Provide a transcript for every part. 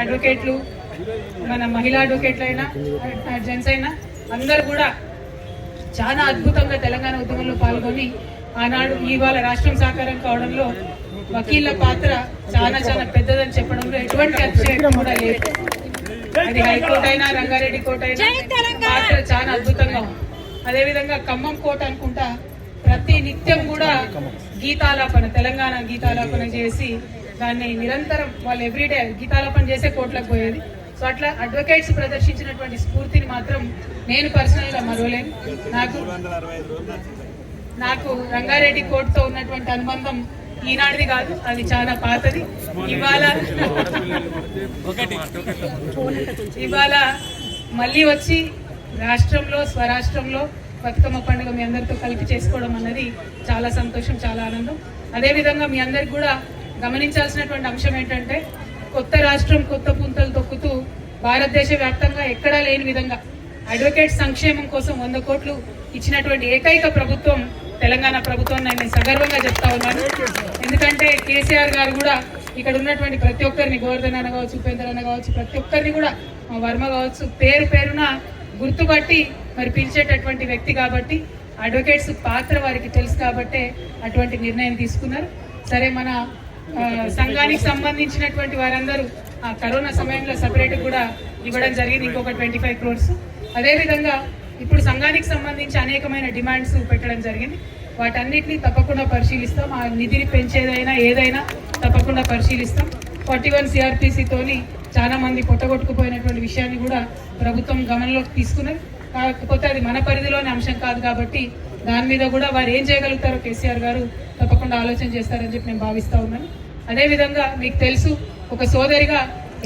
అడ్వకేట్లు మన మహిళా అడ్వకేట్లు అయినా జెంట్స్ అయినా అందరు కూడా చాలా అద్భుతంగా తెలంగాణ ఉద్యమంలో పాల్గొని ఆనాడు ఇవాళ రాష్ట్రం సాకారం కావడంలో వకీళ్ళ పాత్ర చాలా చాలా పెద్దదని చెప్పడంలో ఎటువంటి అతిశయం కూడా లేదు. అది హైకోర్టు అయినా రంగారెడ్డి కోర్టు అయినా పాత్ర చాలా అద్భుతంగా ఉంది. అదేవిధంగా ఖమ్మం కోర్టు అనుకుంటా ప్రతి నిత్యం కూడా గీతాలాపన తెలంగాణ గీతాలాపన చేసి దాన్ని నిరంతరం వాళ్ళు ఎవ్రీడే గీతాలాపన చేసే కోర్టులకు పోయేది. సో అట్లా అడ్వకేట్స్ ప్రదర్శించినటువంటి స్ఫూర్తిని మాత్రం నేను పర్సనల్గా మరవలేను. నాకు నాకు రంగారెడ్డి కోర్టుతో ఉన్నటువంటి అనుబంధం ఈనాటిది కాదు అది చాలా పాతది. ఇవాళ ఇవాళ మళ్ళీ వచ్చి రాష్ట్రంలో స్వరాష్ట్రంలో బతుకమ్మ పండుగ మీ అందరితో కలిపి చేసుకోవడం అన్నది చాలా సంతోషం చాలా ఆనందం. అదేవిధంగా మీ అందరికి కూడా గమనించాల్సినటువంటి అంశం ఏంటంటే కొత్త రాష్ట్రం కొత్త పుంతలు తొక్కుతూ భారతదేశ వ్యాప్తంగా ఎక్కడా లేని విధంగా అడ్వకేట్ సంక్షేమం కోసం వంద కోట్లు ఇచ్చినటువంటి ఏకైక ప్రభుత్వం తెలంగాణ ప్రభుత్వం నేను సగర్వంగా చెప్తా ఉన్నాను. ఎందుకంటే కేసీఆర్ గారు కూడా ఇక్కడ ఉన్నటువంటి ప్రతి ఒక్కరిని గోవర్ధన్ అన్న కావచ్చు ఉపేంద్ర అన్న కావచ్చు ప్రతి ఒక్కరిని కూడా మా వర్మ కావచ్చు పేరు పేరున గుర్తుపట్టి మరి పిలిచేటటువంటి వ్యక్తి కాబట్టి అడ్వకేట్స్ పాత్ర వారికి తెలుసు కాబట్టే అటువంటి నిర్ణయం తీసుకున్నారు. సరే మన సంఘానికి సంబంధించినటువంటి వారందరూ ఆ కరోనా సమయంలో సపరేట్ కూడా ఇవ్వడం జరిగింది ఇంకొక ట్వంటీ ఫైవ్ క్రోర్స్ అదేవిధంగా ఇప్పుడు సంఘానికి సంబంధించి అనేకమైన డిమాండ్స్ పెట్టడం జరిగింది. వాటన్నిటిని తప్పకుండా పరిశీలిస్తాం. ఆ నిధిని పెంచేదైనా ఏదైనా తప్పకుండా పరిశీలిస్తాం. ఫార్టీ వన్ సిఆర్పిసితోని చాలా మంది పొట్టగొట్టుకుపోయినటువంటి విషయాన్ని కూడా ప్రభుత్వం గమనంలోకి తీసుకున్నది. కాకపోతే అది మన పరిధిలోని అంశం కాదు కాబట్టి దాని మీద కూడా వారు ఏం చేయగలుగుతారో కేసీఆర్ గారు తప్పకుండా ఆలోచన చేస్తారని చెప్పి నేను భావిస్తూ ఉన్నాను. అదేవిధంగా మీకు తెలుసు ఒక సోదరిగా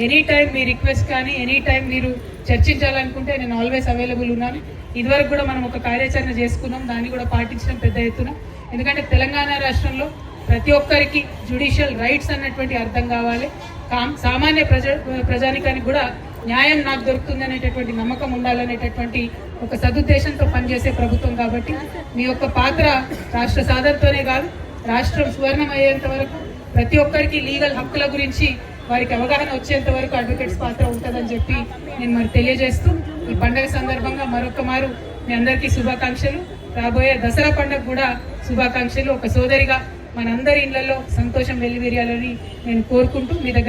ఎనీ టైం మీ రిక్వెస్ట్ కానీ ఎనీ టైం మీరు చర్చించాలనుకుంటే నేను ఆల్వేస్ అవైలబుల్ ఉన్నాను. ఇదివరకు కూడా మనం ఒక కార్యాచరణ చేసుకున్నాం దాన్ని కూడా పాటించడం పెద్ద ఎత్తున. ఎందుకంటే తెలంగాణ రాష్ట్రంలో ప్రతి ఒక్కరికి జుడిషియల్ రైట్స్ అన్నటువంటి అర్థం కావాలి. కామ్- సామాన్య ప్రజ ప్రజానికానికి కూడా న్యాయం నాకు దొరుకుతుంది అనేటటువంటి నమ్మకం ఉండాలనేటటువంటి ఒక సదుద్దేశంతో పనిచేసే ప్రభుత్వం కాబట్టి మీ యొక్క పాత్ర రాష్ట్ర సాధనతోనే కాదు రాష్ట్రం సువర్ణమయ్యేంత వరకు ప్రతి ఒక్కరికి లీగల్ హక్కుల గురించి వారికి అవగాహన వచ్చేంత వరకు అడ్వకేట్స్ పాత్ర ఉంటుందని చెప్పి నేను మరి తెలియజేస్తూ ఈ పండగ సందర్భంగా మరొక మారు మీ అందరికీ శుభాకాంక్షలు. రాబోయే దసరా పండుగ కూడా శుభాకాంక్షలు. ఒక సోదరిగా మనందరి ఇళ్ళలో సంతోషం వెల్లివిరియాలని నేను కోరుకుంటూ మీ దగ్గర